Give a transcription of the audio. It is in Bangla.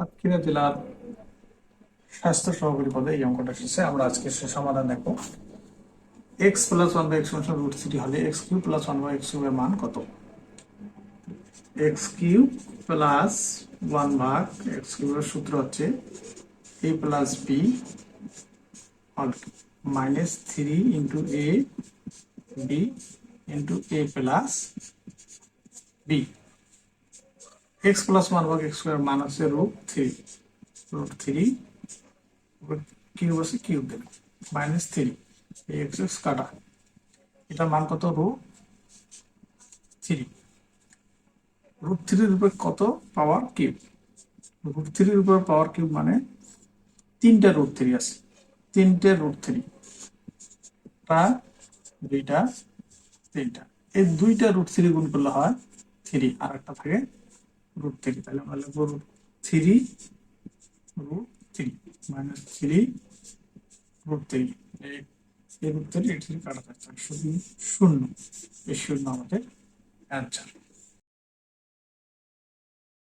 সাতক্ষীরা জেলার স্বাস্থ্য সহকারী পদে এই অঙ্কটা এসেছে। আমরা আজকে সে সমাধান দেখো x plus one by x function root three হলে x cube plus one by x কিউবের মান কত? এক্স কিউ প্লাস ওয়ান ভাগ এক্স কিউবের সূত্র হচ্ছে a plus b minus three into a b into a plus b x plus one ভাগ এক্স স্কোয়ার মান হচ্ছে root three root three cube আছে cube then minus three x x কাটা এটা মান কত? রুট থ্রি রুট থ্রির উপর কত? পাওয়ার কিউব রুট থ্রির উপর পাওয়ার কিউব মানে তিনটা রুট থ্রি আছে। তিনটে রুট থ্রি টা, দুইটা, তিনটা। এই দুইটা রুট থ্রি গুণ করলে হয় থ্রি আর একটা থাকে রুট থ্রি তাহলে আমরা লিখব root three root three minus three root three এই রুট থ্রি এটি কাটা থাকছে। শুধু শূন্য। এই শূন্য আমাদের অ্যান্সার